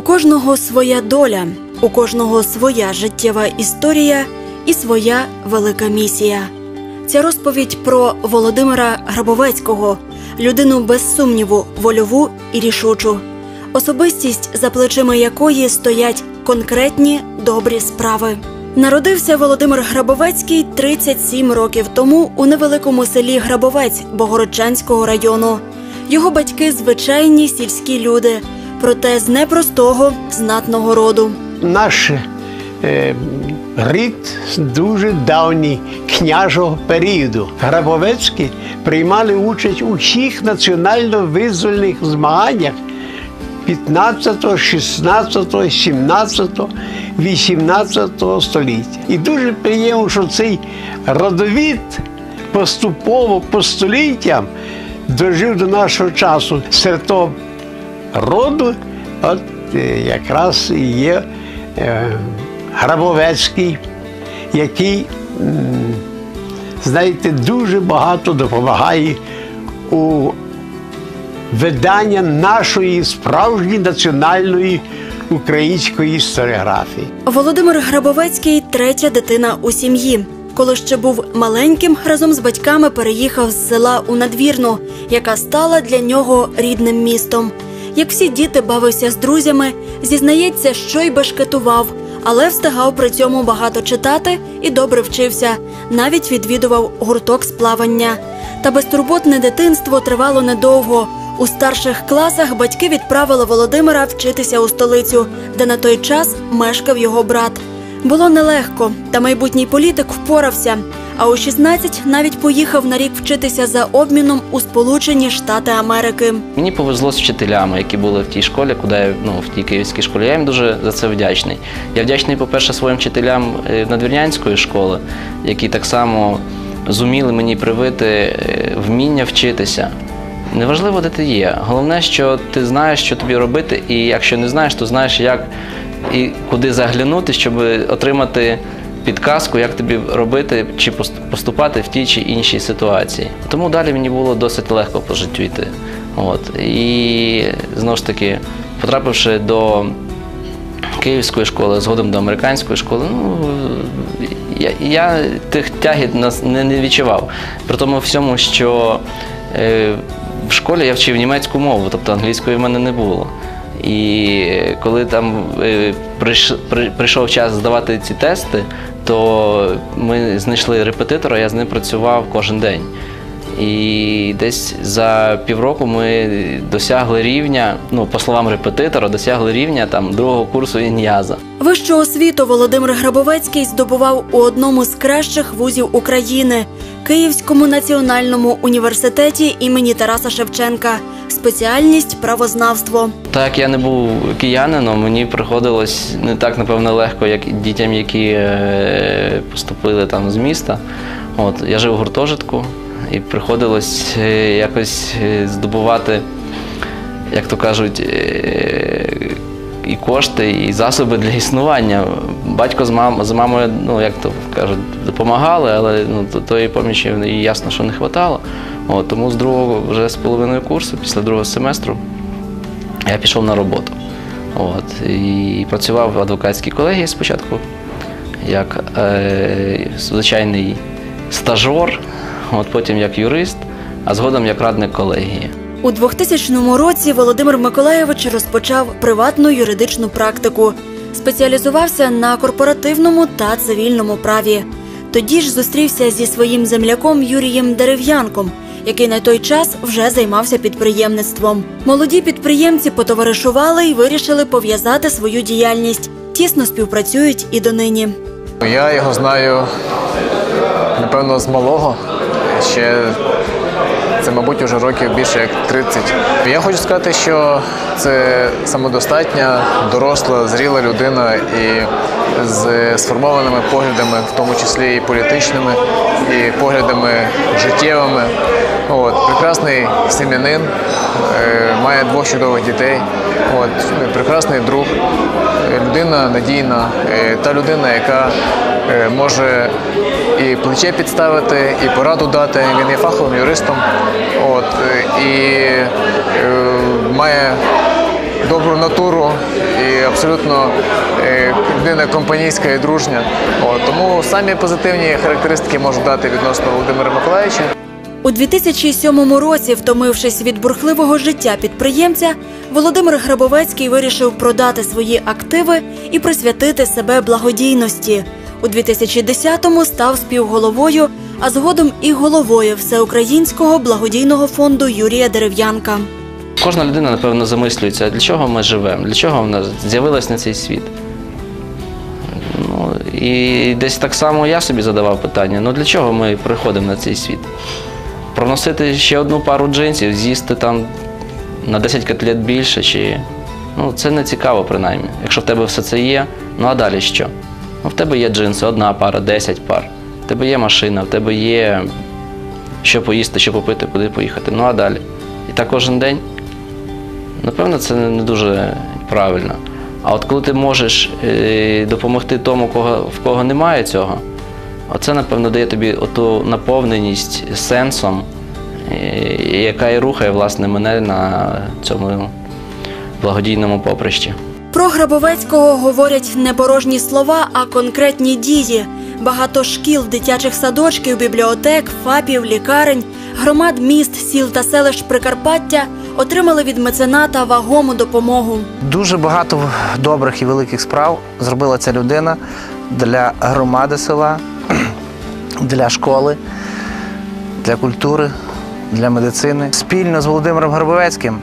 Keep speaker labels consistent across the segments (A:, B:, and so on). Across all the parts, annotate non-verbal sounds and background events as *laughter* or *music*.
A: У кожного своя доля, у кожного своя життєва історія і своя велика місія. Ця розповідь про Володимира Грабовецького, людину без сумніву, вольову і рішучу, особистість, за плечима якої стоять конкретні добрі справи. Народився Володимир Грабовецький 37 років тому у невеликому селі Грабовець Богородчанського району. Його батьки звичайні сільські люди, проте з непростого знатного роду.
B: Наш е, рід дуже давній княжого періоду. Грабовецькі приймали участь у всіх національно-визвольних змаганнях 15, 16, 17, 18 століття. І дуже приємно, що цей родовід поступово по століттям дожив до нашого часу. Серед того роду, от е, якраз є е, Грабовецький, який, знаєте, дуже багато допомагає у видання нашої справжньої національної української історіографії.
A: Володимир Грабовецький третя дитина у сім'ї. Коли ще був маленьким, разом з батьками переїхав з села у надвірну, яка стала для нього рідним містом. Як всі діти бавився з друзями, зізнається, що й башкетував, але встигав при цьому багато читати і добре вчився. Навіть відвідував гурток з плавання. Та безтурботне дитинство тривало недовго. У старших класах батьки відправили Володимира вчитися у столицю, де на той час мешкав його брат. Було нелегко, та майбутній політик впорався. А у 16 навіть поїхав на рік вчитися за обміном у Сполучені Штати Америки.
C: Мені повезло з вчителями, які були в тій школі, куди я ну в тій київській школі. Я їм дуже за це вдячний. Я вдячний, по-перше, своїм вчителям е, надвірнянської школи, які так само зуміли мені привити е, вміння вчитися. Неважливо, де ти є. Головне, що ти знаєш, що тобі робити, і якщо не знаєш, то знаєш, як і куди заглянути, щоб отримати підказку, як тобі робити чи поступати в тій чи іншій ситуації. Тому далі мені було досить легко по життю йти. От. І знову ж таки, потрапивши до київської школи, згодом до американської школи, ну я, я тих тягів не, не відчував. При тому всьому, що е, в школі я вчив німецьку мову, тобто англійської в мене не було. І коли там е, прийшов час здавати ці тести, то ми знайшли репетитора, я з ним працював кожен день. І десь за півроку ми досягли рівня, ну, по словам репетитора, досягли рівня там другого курсу ін'яза.
A: Вищу освіту Володимир Грабовецький здобував у одному з кращих вузів України Київському національному університеті імені Тараса Шевченка. Спеціальність правознавство.
C: Так я не був киянином, мені приходилось не так, напевно, легко, як дітям, які е, поступили там з міста. От, я жив у гуртожитку і приходилось е, якось е, здобувати, як то кажуть, і кошти, і засоби для існування. Батько з, мам, з мамою, ну як то кажуть, допомагали, але ну, тої помічі їй ясно, що не вистачало. От, тому з другого вже з половиною курсу, після другого семестру, я пішов на роботу. От, і працював в адвокатській колегії спочатку, як е, звичайний стажор, от потім як юрист, а згодом як радник колегії.
A: У 2000 році Володимир Миколаєвич розпочав приватну юридичну практику, спеціалізувався на корпоративному та цивільному праві. Тоді ж зустрівся зі своїм земляком Юрієм Дерев'янком, який на той час вже займався підприємництвом. Молоді підприємці потоваришували і вирішили пов'язати свою діяльність. Тісно співпрацюють і донині.
D: Я його знаю, напевно, з малого. Ще це, мабуть, вже років більше як 30. Я хочу сказати, що це самодостатня, доросла, зріла людина і з сформованими поглядами, в тому числі і політичними, і поглядами життєвими. От, прекрасний сім'янин, е, має двох чудових дітей. От, прекрасний друг, людина надійна, е, та людина, яка е, може і плече підставити, і пораду дати. Він є фаховим юристом. От, і е, має добру натуру і абсолютно е, компанійська і дружня. От, тому самі позитивні характеристики можу дати відносно Володимира Миколаївича.
A: У 2007 році, втомившись від бурхливого життя підприємця, Володимир Грабовецький вирішив продати свої активи і присвятити себе благодійності. У 2010-му став співголовою, а згодом і головою Всеукраїнського благодійного фонду Юрія Дерев'янка.
C: Кожна людина, напевно, замислюється, для чого ми живемо, для чого вона з'явилась на цей світ. Ну, і десь так само я собі задавав питання: ну для чого ми приходимо на цей світ? Проносити ще одну пару джинсів, з'їсти там на 10 котлет більше, чи ну, це не цікаво, принаймні. Якщо в тебе все це є, ну а далі що? В тебе є джинси, одна пара, 10 пар, в тебе є машина, в тебе є що поїсти, що попити, куди поїхати. Ну а далі. І так кожен день. Напевно, це не дуже правильно. А от коли ти можеш е, допомогти тому, в кого немає цього, оце, напевно, дає тобі оту наповненість сенсом, е, яка і рухає власне мене на цьому благодійному поприщі.
A: Про Грабовецького говорять не порожні слова, а конкретні дії. Багато шкіл, дитячих садочків, бібліотек, ФАПів, лікарень, громад міст, сіл та селищ Прикарпаття отримали від мецената вагому допомогу.
E: Дуже багато добрих і великих справ зробила ця людина для громади села, *clears throat* для школи, для культури, для медицини. Спільно з Володимиром Грабовецьким,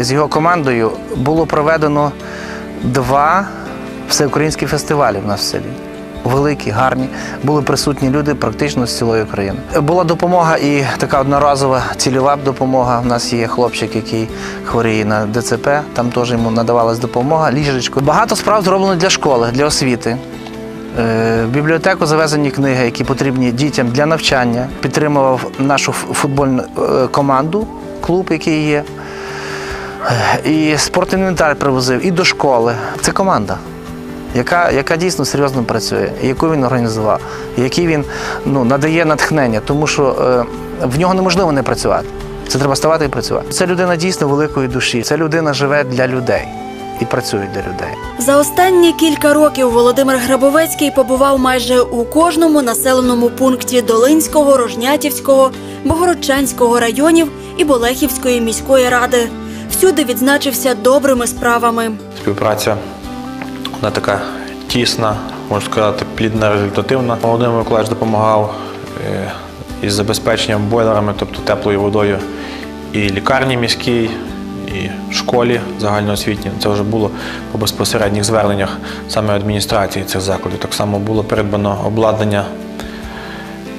E: з його командою було проведено два всеукраїнські фестивалі в нас в селі. Великі, гарні, були присутні люди практично з цілої України. Була допомога і така одноразова цільова допомога. У нас є хлопчик, який хворіє на ДЦП. Там теж йому надавалась допомога. Ліжечко. Багато справ зроблено для школи, для освіти. Е, В бібліотеку завезені книги, які потрібні дітям для навчання. Підтримував нашу футбольну е, команду, клуб, який є. І спортінвентар привозив, і до школи. Це команда, яка, яка дійсно серйозно працює, яку він організував, який він ну, надає натхнення, тому що е, в нього неможливо не працювати. Це треба ставати і працювати. Це людина дійсно великої душі. Ця людина живе для людей і працює для людей.
A: За останні кілька років Володимир Грабовецький побував майже у кожному населеному пункті Долинського, Рожнятівського, Богородчанського районів і Болехівської міської ради. Всюди відзначився добрими справами.
F: Співпраця вона така тісна, можна сказати, плідна, результативна. Володимир Миколаївич допомагав е, із забезпеченням бойлерами, тобто теплою водою, і лікарні міській, і школі загальноосвітній. Це вже було по безпосередніх зверненнях саме адміністрації цих закладів. Так само було придбано обладнання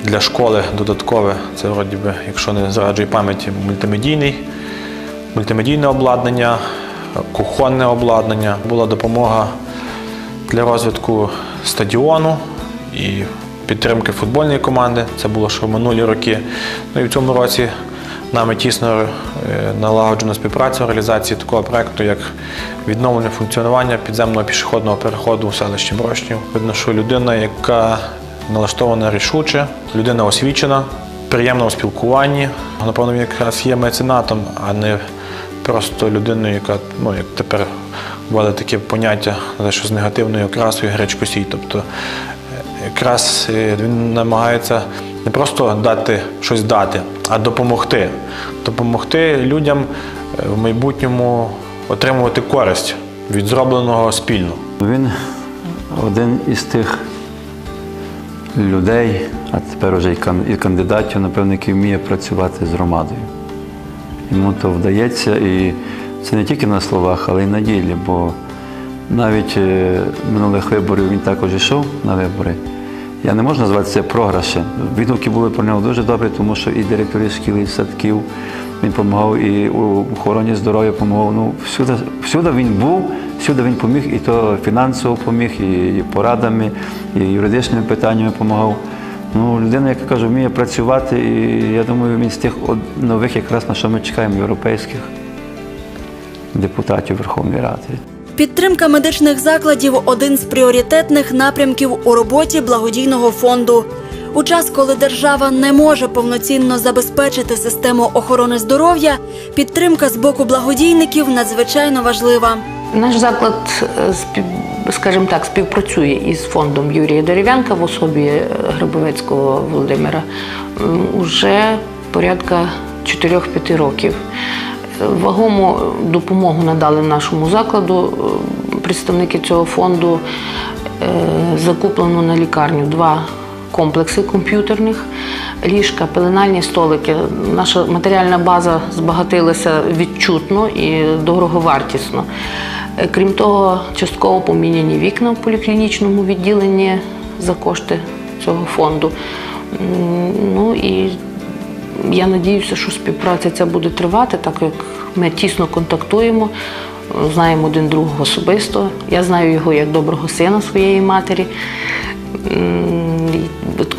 F: для школи додаткове. Це вроді би, якщо не зраджує пам'яті, мультимедійний мультимедійне обладнання, кухонне обладнання. Була допомога для розвитку стадіону і підтримки футбольної команди. Це було ще в минулі роки. Ну і в цьому році нами тісно е, налагоджена співпраця в реалізації такого проєкту, як відновлення функціонування підземного пішохідного переходу у селищі Брошнів. Видно, що людина, яка налаштована рішуче, людина освічена, приємна у спілкуванні. Напевно, він якраз є меценатом, а не просто людиною, яка, ну, як тепер ввели таке поняття, що з негативною окрасою гречкосій. Тобто е, якраз е, він намагається не просто дати щось дати, а допомогти. Допомогти людям е, в майбутньому отримувати користь від зробленого спільно.
G: Він один із тих людей, а тепер вже і кандидатів, напевно, який вміє працювати з громадою. Йому то вдається, і це не тільки на словах, але й на ділі, бо навіть е, минулих виборів він також йшов на вибори. Я не можу назвати це програшем. Відгуки були про нього дуже добрі, тому що і директори шкіл, і садків він допомагав, і у охороні здоров'я допомагав. Ну, всюди, всюди він був, всюди він поміг, і то фінансово поміг, і, і порадами, і юридичними питаннями допомагав. Ну, людина, яка кажу, вміє працювати, і я думаю, він з тих од- нових, якраз на що ми чекаємо, європейських депутатів Верховної Ради.
A: Підтримка медичних закладів один з пріоритетних напрямків у роботі благодійного фонду. У час, коли держава не може повноцінно забезпечити систему охорони здоров'я, підтримка з боку благодійників надзвичайно важлива.
H: Наш заклад, е, скажімо так, співпрацює із фондом Юрія Дерев'янка в особі е, Грабовецького Володимира м, уже порядка 4-5 років. Вагому допомогу надали нашому закладу е, представники цього фонду. Е, Закуплено на лікарню два комплекси комп'ютерних, ліжка, пеленальні столики. Наша матеріальна база збагатилася відчутно і дороговартісно. Е, Крім того, частково поміняні вікна в поліклінічному відділенні за кошти цього фонду. Ну і я надіюся, що співпраця ця буде тривати, так як ми тісно контактуємо, знаємо один другого особисто. Я знаю його як доброго сина своєї матері.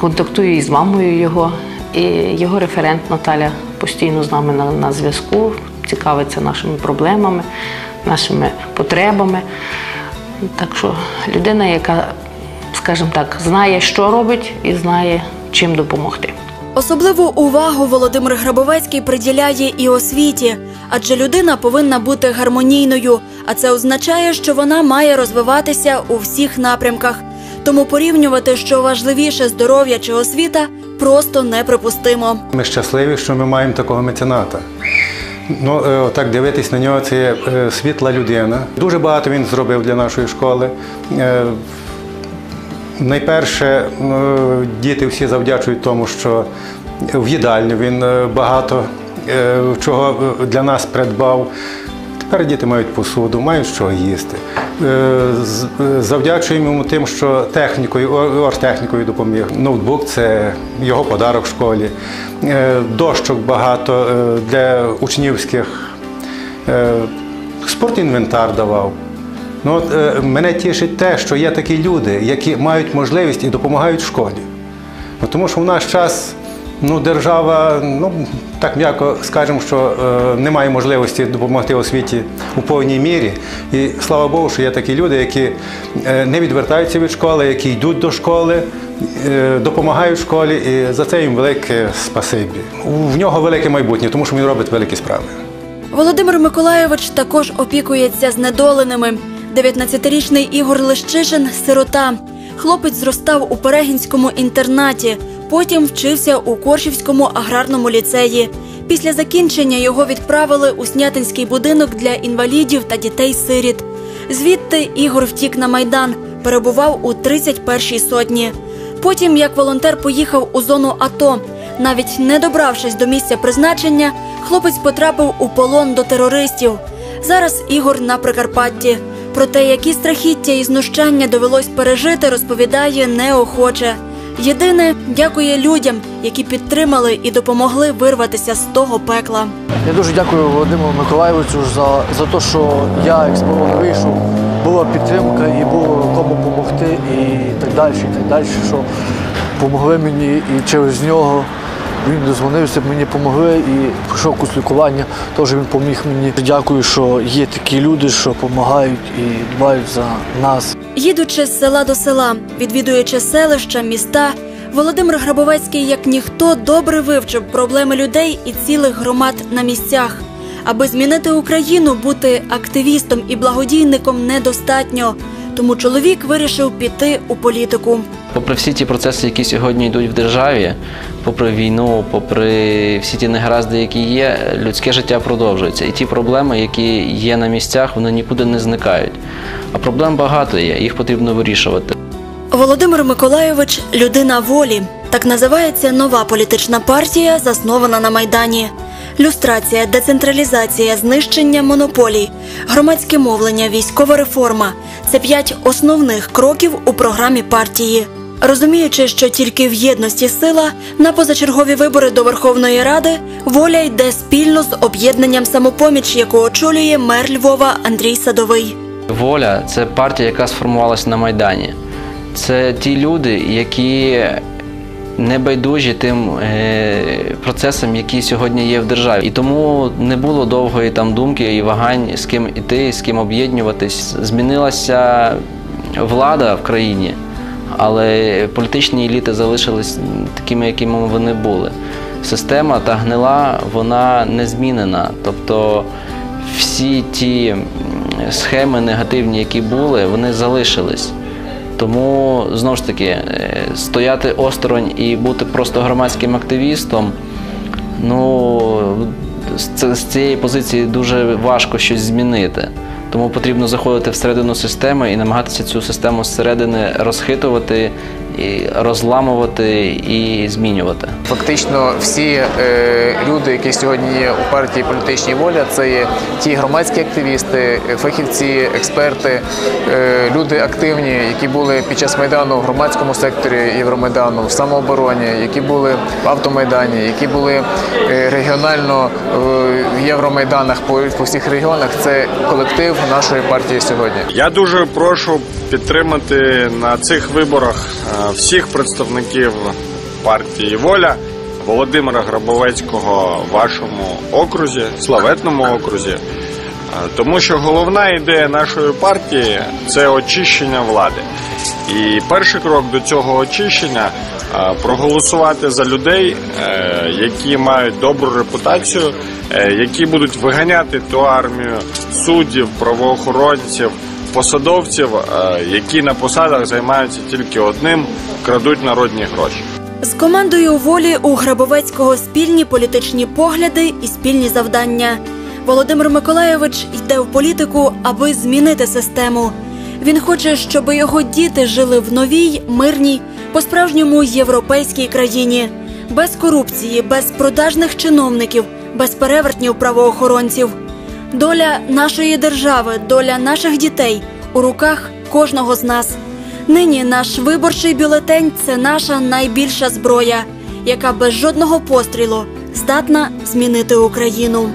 H: Контактую із мамою його. І його референт Наталя постійно з нами на, на зв'язку, цікавиться нашими проблемами, нашими потребами. Так що людина, яка, скажімо так, знає, що робить, і знає, чим допомогти.
A: Особливу увагу Володимир Грабовецький приділяє і освіті, адже людина повинна бути гармонійною, а це означає, що вона має розвиватися у всіх напрямках. Тому порівнювати, що важливіше здоров'я чи освіта, просто неприпустимо.
I: Ми щасливі, що ми маємо такого мецената. Ну, е, так дивитись на нього, це е, світла людина. Дуже багато він зробив для нашої школи. Е, Найперше, е, діти всі завдячують тому, що в їдальню він багато чого для нас придбав. Тепер діти мають посуду, мають що їсти. Е, Завдячуємо йому тим, що технікою, ор- оргтехнікою допоміг. Ноутбук це його подарок в школі. Е, Дощок багато е, для учнівських. Спортінвентар давав. Ну, от, мене тішить те, що є такі люди, які мають можливість і допомагають школі. Ну, тому що в наш час ну, держава, ну так м'яко скажемо, що е, немає можливості допомогти освіті у повній мірі. І слава Богу, що є такі люди, які е, не відвертаються від школи, які йдуть до школи, е, допомагають школі, і за це їм велике спасибі. В нього велике майбутнє, тому що він робить великі справи.
A: Володимир Миколайович також опікується знедоленими. 19-річний Ігор Лещишин – сирота. Хлопець зростав у Перегінському інтернаті, потім вчився у Коршівському аграрному ліцеї. Після закінчення його відправили у Снятинський будинок для інвалідів та дітей-сиріт. Звідти Ігор втік на Майдан, перебував у 31-й сотні. Потім, як волонтер, поїхав у зону АТО. Навіть не добравшись до місця призначення, хлопець потрапив у полон до терористів. Зараз Ігор на Прикарпатті. Про те, які страхіття і знущання довелось пережити, розповідає неохоче. Єдине, дякує людям, які підтримали і допомогли вирватися з того пекла.
J: Я дуже дякую Володимиру Миколаєвичу за, за те, що я з вийшов, була підтримка і було кому допомогти, і так далі, і так далі, що допомогли мені і через нього. Він дозвонився, мені допомогли і пройшов курс лікування. Теж він допоміг мені. Дякую, що є такі люди, що допомагають і дбають за нас.
A: Їдучи з села до села, відвідуючи селища, міста, Володимир Грабовецький, як ніхто, добре вивчив проблеми людей і цілих громад на місцях. Аби змінити Україну, бути активістом і благодійником недостатньо. Тому чоловік вирішив піти у політику.
C: Попри всі ті процеси, які сьогодні йдуть в державі, попри війну, попри всі ті негаразди, які є, людське життя продовжується. І ті проблеми, які є на місцях, вони нікуди не зникають. А проблем багато є, їх потрібно вирішувати.
A: Володимир Миколайович людина волі. Так називається нова політична партія, заснована на Майдані. Люстрація, децентралізація, знищення монополій, громадське мовлення, військова реформа це п'ять основних кроків у програмі партії. Розуміючи, що тільки в єдності сила на позачергові вибори до Верховної Ради воля йде спільно з об'єднанням самопоміч, яку очолює мер Львова Андрій Садовий.
C: Воля це партія, яка сформувалася на Майдані. Це ті люди, які не байдужі тим е, процесам, які сьогодні є в державі. І тому не було довгої там думки і вагань, з ким іти, з ким об'єднуватись. Змінилася влада в країні. Але політичні еліти залишились такими, якими вони були. Система та гнила вона не змінена. Тобто всі ті схеми негативні, які були, вони залишились. Тому знову ж таки е, стояти осторонь і бути просто громадським активістом. Ну, з цієї позиції дуже важко щось змінити. Тому потрібно заходити всередину системи і намагатися цю систему зсередини розхитувати, і розламувати і змінювати.
D: Фактично, всі е, люди, які сьогодні є у партії політичній воля, це є ті громадські активісти, фахівці, експерти, е, люди активні, які були під час майдану в громадському секторі Євромайдану, в самообороні, які були в автомайдані, які були е, регіонально в Євромайданах по, по всіх регіонах. Це колектив нашої партії сьогодні.
K: Я дуже прошу підтримати на цих виборах е, всіх представників партії Воля Володимира Грабовецького в вашому окрузі, славетному окрузі. Е, Тому що головна ідея нашої партії це очищення влади. І перший крок до цього очищення е, проголосувати за людей, які мають добру репутацію, які будуть виганяти ту армію суддів, правоохоронців, посадовців, е, які на посадах займаються тільки одним крадуть народні гроші.
A: З командою волі у Грабовецького спільні політичні погляди і спільні завдання. Володимир Миколайович йде в політику, аби змінити систему. Він хоче, щоб його діти жили в новій, мирній, по-справжньому європейській країні, без корупції, без продажних чиновників, без перевертнів правоохоронців. Доля нашої держави, доля наших дітей у руках кожного з нас. Нині наш виборчий бюлетень це наша найбільша зброя, яка без жодного пострілу здатна змінити Україну.